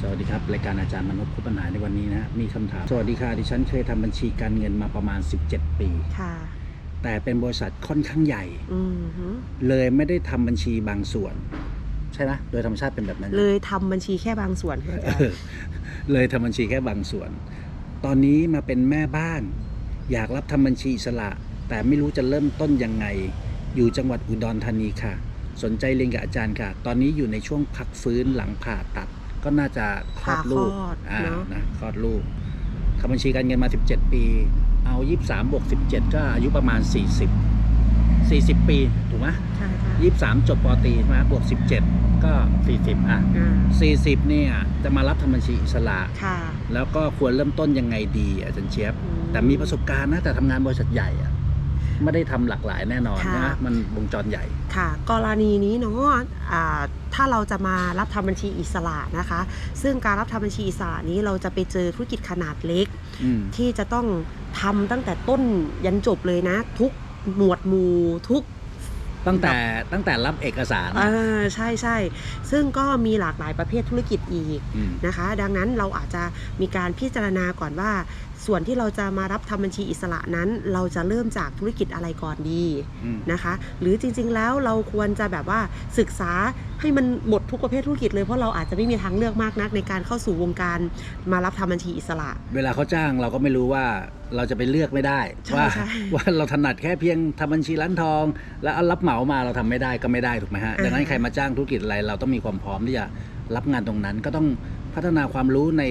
สวัสดีครับ รายการอาจารย์มนุษย์คุปัญหาในวันนี้นะ มีคำถาม สวัสดีค่ะ ดิฉันเคยทำบัญชีการเงินมาประมาณ 17 ปีค่ะ แต่เป็นบริษัทค่อนข้างใหญ่อืมฮึเลยไม่ได้ทำบัญชีบางส่วน ใช่ไหมโดยธรรมชาติเป็นแบบนั้น เลยทำบัญชีแค่บางส่วนค่ะอาจารเอย์อเลยทำบัญชีแค่บางส่วน ตอนนี้มาเป็นแม่บ้าน อยากรับทำบัญชีอิสระ แต่ไม่รู้จะเริ่มต้นยังไง อยู่จังหวัดอุดรธานีค่ะ สนใจเรียนกับอาจารย์ค่ะ ตอนนี้อยู่ในช่วงพักฟื้นหลังผ่าตัด ก็น่าจะคลอดลูกผ่าคลอดอ่าเนอะ นะคลอดลูกทำบัญชีการเงินมา 17 ปี เอา 23บวก17 ก็อายุประมาณ 40 40 ปี ถูกไหมใช่ค่ะยี่สิบสามจบปอตรีใช่ไหมบวก 17 ก็ 40 อะ อ่า40 เนี่ย จะมารับทำบัญชีอิสระ ค่ะแล้วก็ควรเริ่มต้นยังไงดีอาจารย์เชียบ อืมแต่มีประสบการณ์นะแต่ทำงานบริษัทใหญ่อะ ไม่ได้ทำหลากหลายแน่นอนค่ะนะมันวงจรใหญ่ค่ะ กรณีนี้เนาะอ่าถ้าเราจะมารับทำบัญชีอิสระนะคะ ซึ่งการรับทำบัญชีอิสระนี้เราจะไปเจอธุรกิจขนาดเล็กอืมที่จะต้องทำตั้งแต่ต้นยันจบเลยนะ ทุกหมวดหมู่ทุกตั้งแต่ตั้งแต่รับเอกสารอ่าใช่ใช่ซึ่งก็มีหลากหลายประเภทธุรกิจอีกอืมนะคะ ดังนั้นเราอาจจะมีการพิจารณาก่อนว่าส่วนที่เราจะมารับทำบัญชีอิสระนั้น เราจะเริ่มจากธุรกิจอะไรก่อนดีอืมนะคะ หรือจริง ๆ แล้วเราควรจะแบบว่าศึกษาให้มันหมดทุกประเภทธุรกิจเลยเพราะเราอาจจะไม่มีทางเลือกมากนัก ในการเข้าสู่วงการมารับทำบัญชีอิสระ เวลาเขาจ้างเราก็ไม่รู้ว่าเราจะไปเลือกไม่ได้ใช่ว่าใช่ว่าเราถนัดแค่เพียงทำบัญชีร้านทอง แล้วเอารับเหมามาเราทำไม่ได้ก็ไม่ได้ถูกไหมฮะอ่าดังนั้นใครมาจ้างธุรกิจอะไรเราต้องมีความพร้อมที่จะรับงานตรงนั้นก็ต้องพัฒนาความรู้ใน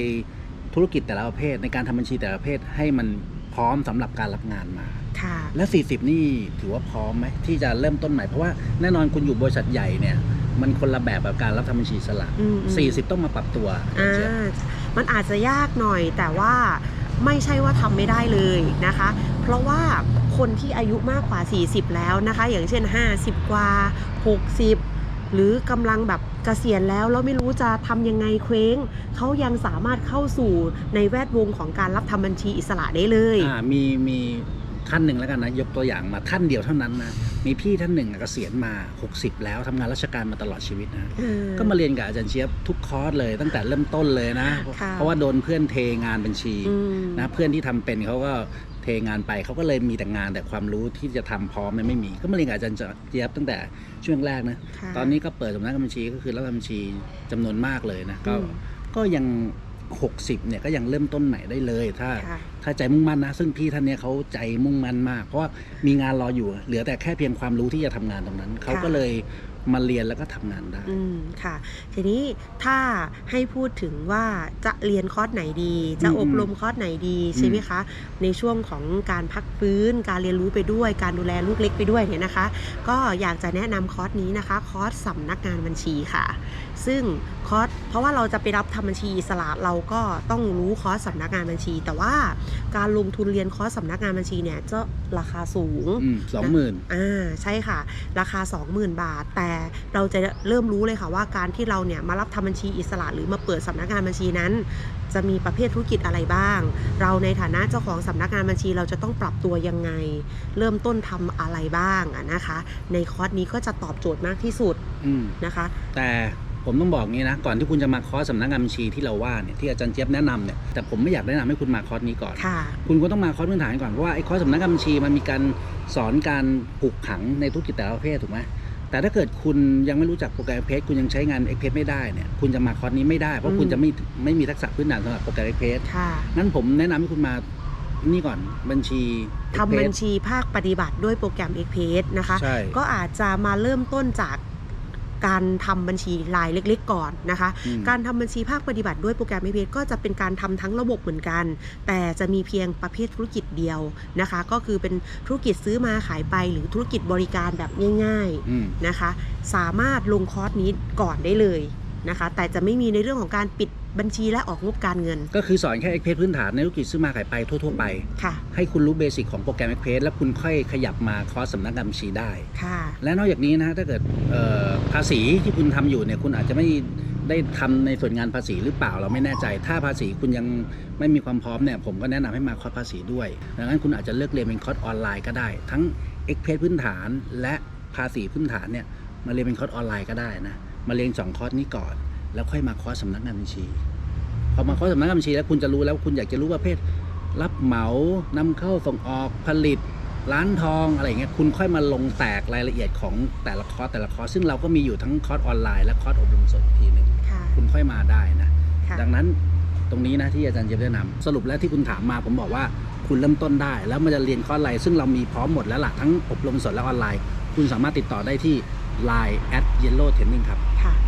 ธุรกิจแต่ละประเภท ในการทำบัญชีแต่ละประเภทให้มันพร้อมสำหรับการรับงานมาค่ะและ 40 นี่ถือว่าพร้อมไหมที่จะเริ่มต้นใหม่เพราะว่าแน่นอนคุณอยู่บริษัทใหญ่เนี่ยมันคนละแบบกับการรับทำบัญชีอิสละอืมอืม40 ต้องมาปรับตัวอ่าเชียบมันอาจจะยากหน่อยแต่ว่าไม่ใช่ว่าทำไม่ได้เลยนะคะ เพราะว่าคนที่อายุมากกว่า 40 แล้วนะคะ อย่างเช่น 50 กว่า 60 หรือกำลังแบบเกษียณแล้วแล้วไม่รู้จะทำยังไงเคว้งเขายังสามารถเข้าสู่ในแวดวงของการรับทำบัญชีอิสระได้เลยอ่ามีมีท่านหนึ่งแล้วกันนะยกตัวอย่างมาท่านเดียวเท่านั้นนะมีพี่ท่านหนึ่งอะเกษียณมา 60 แล้วทำงานราชการมาตลอดชีวิตนะเออก็มาเรียนกับอาจารย์เชียบทุกคอร์สเลยตั้งแต่เริ่มต้นเลยนะค่ะเพราะว่าโดนเพื่อนเทงานบัญชีอืมนะเพื่อนที่ทำเป็นเขาก็เทงานไปเขาก็เลยมีแต่งานแต่ความรู้ที่จะทำพร้อมเนี่ยไม่มี ก็มาเรียนกับอาจารย์เจี๊ยบตั้งแต่ช่วงแรกนะค่ะตอนนี้ก็เปิดสำนักงานบัญชีก็คือรับบัญชีจำนวนมากเลยนะก็อืมก็ยัง 60เนี่ยก็ยังเริ่มต้นใหม่ได้เลย ถ้าค่ะถ้าใจมุ่งมั่นนะ ซึ่งพี่ท่านเนี้ยเขาใจมุ่งมั่นมาก เพราะว่ามีงานรออยู่ เหลือแต่แค่เพียงความรู้ที่จะทำงานตรงนั้นเขาก็เลย มาเรียนแล้วก็ทำงานได้อืมค่ะ ทีนี้ถ้าให้พูดถึงว่าจะเรียนคอร์สไหนดี จะอืมอบรมคอร์สไหนดีใช่ไหมคะ ในช่วงของการพักฟื้น การเรียนรู้ไปด้วย การดูแลลูกเล็กไปด้วยเนี่ยนะคะ ก็อยากจะแนะนำคอร์สนี้นะคะ คอร์สสำนักงานบัญชีค่ะ ซึ่งคอร์สเพราะว่าเราจะไปรับทำบัญชีอิสระเราก็ต้องรู้คอร์สสำนักงานบัญชี แต่ว่าการลงทุนเรียนคอร์สสำนักงานบัญชีเนี่ยจะราคาสูงสองหมื่นอ่าใช่ค่ะ ราคา 20,000 บาทแต่เราจะเริ่มรู้เลยค่ะว่าการที่เราเนี่ยมารับทำบัญชีอิสระ หรือมาเปิดสำนักงานบัญชีนั้น จะมีประเภทธุรกิจอะไรบ้าง เราในฐานะเจ้าของสำนักงานบัญชี เราจะต้องปรับตัวยังไง เริ่มต้นทำอะไรบ้างอะนะคะ ในคอร์สนี้ก็จะตอบโจทย์มากที่สุดอืมนะคะ แต่ผมต้องบอกงี้นะก่อนที่คุณจะมาคอร์สสำนักงานบัญชีที่เราว่าเนี่ยที่อาจารย์เจี๊ยบแนะนำเนี่ยแต่ผมไม่อยากแนะนำให้คุณมาคอร์สนี้ก่อนค่ะคุณก็ต้องมาคอร์สพื้นฐานก่อนเพราะว่าไอ้คอร์สสำนักงานบัญชีมันมีการสอนการปลูกผังในธุรกิจแต่ละประเภทถูกไหม แต่ถ้าเกิดคุณยังไม่รู้จักโปรแกรมเพจคุณยังใช้งานเอ็กเพไม่ได้เนี่ยคุณจะมาคอร์สนี้ไม่ได้เพราะคุณอืมจะไม่ไม่มีทักษะพื้นฐานสำหรับโปรแกรมเอ็กเพค่ะงั้นผมแนะนำให้คุณมานี่ก่อนบัญชีทำบัญชีภาคปฏิบัติด้วยโปรแกรม e x p a s นะคะใช่ก็อาจจะมาเริ่มต้นจาก การทำบัญชีรายเล็ก ๆ ก่อนนะคะอืมการทำบัญชีภาคปฏิบัติด้วยโปรแกรม e p a s ก็จะเป็นการทำทั้งระบบเหมือนกัน แต่จะมีเพียงประเภทธุรกิจเดียวนะคะ ก็คือเป็นธุรกิจซื้อมาขายไป หรือธุรกิจบริการแบบง่ายอืมๆนะคะ สามารถลงคอร์สนี้ก่อนได้เลย นะคะ แต่จะไม่มีในเรื่องของการปิดบัญชีและออกงบการเงิน ก็คือสอนแค่เอ็กเพพื้นฐานในธุรกิจซื้อมาขายไปทั่ว ๆ ไป ค่ะ ให้คุณรู้เบสิกของโปรแกรมเอ็กเพแล้วคุณค่อยขยับมาคอร์สสำนักงานบัญชีได้ ค่ะ และนอกจากนี้นะถ้าเกิดเอ่อภาษีที่คุณทำอยู่เนี่ยคุณอาจจะไม่ได้ทำในส่วนงานภาษีหรือเปล่าเราไม่แน่ใจ ถ้าภาษีคุณยังไม่มีความพร้อมเนี่ยผมก็แนะนำให้มาคอร์สภาษีด้วยดังนั้นคุณอาจจะเลือกเรียนเป็นคอร์สออนไลน์ก็ได้ ทั้งเอ็กเพพื้นฐานและภาษีพื้นฐานเนี่ยมาเรียนเป็นคอร์สออนไลน์ก็ได้นะ มาเรียนสองคอร์สนี้ก่อน แล้วค่อยมาคอร์สสำนักงานบัญชี พอมาคอร์สสำนักงานบัญชี แล้วคุณจะรู้แล้วคุณอยากจะรู้ประเภท รับเหมานำเข้าส่งออกผลิต ร้านทองอะไรอย่างเงี้ยคุณค่อยมาลงแตกรายละเอียดของแต่ละคอร์สแต่ละคอร์สซึ่งเราก็มีอยู่ทั้งคอร์สออนไลน์และคอร์สอบรมสดอีกทีหนึ่งค่ะคุณค่อยมาได้นะค่ะดังนั้นตรงนี้นะที่อาจารย์เจะแนะนำสรุปแล้วที่คุณถามมาผมบอกว่าคุณเริ่มต้นได้ แล้วมันจะเรียนคอร์สอะไรซึ่งเรามีพร้อมหมดแล้วล่ะทั้งอบรมสดและออนไลน์ คุณสามารถติดต่อได้ที่ Line at yellow training ครับ ค่ะ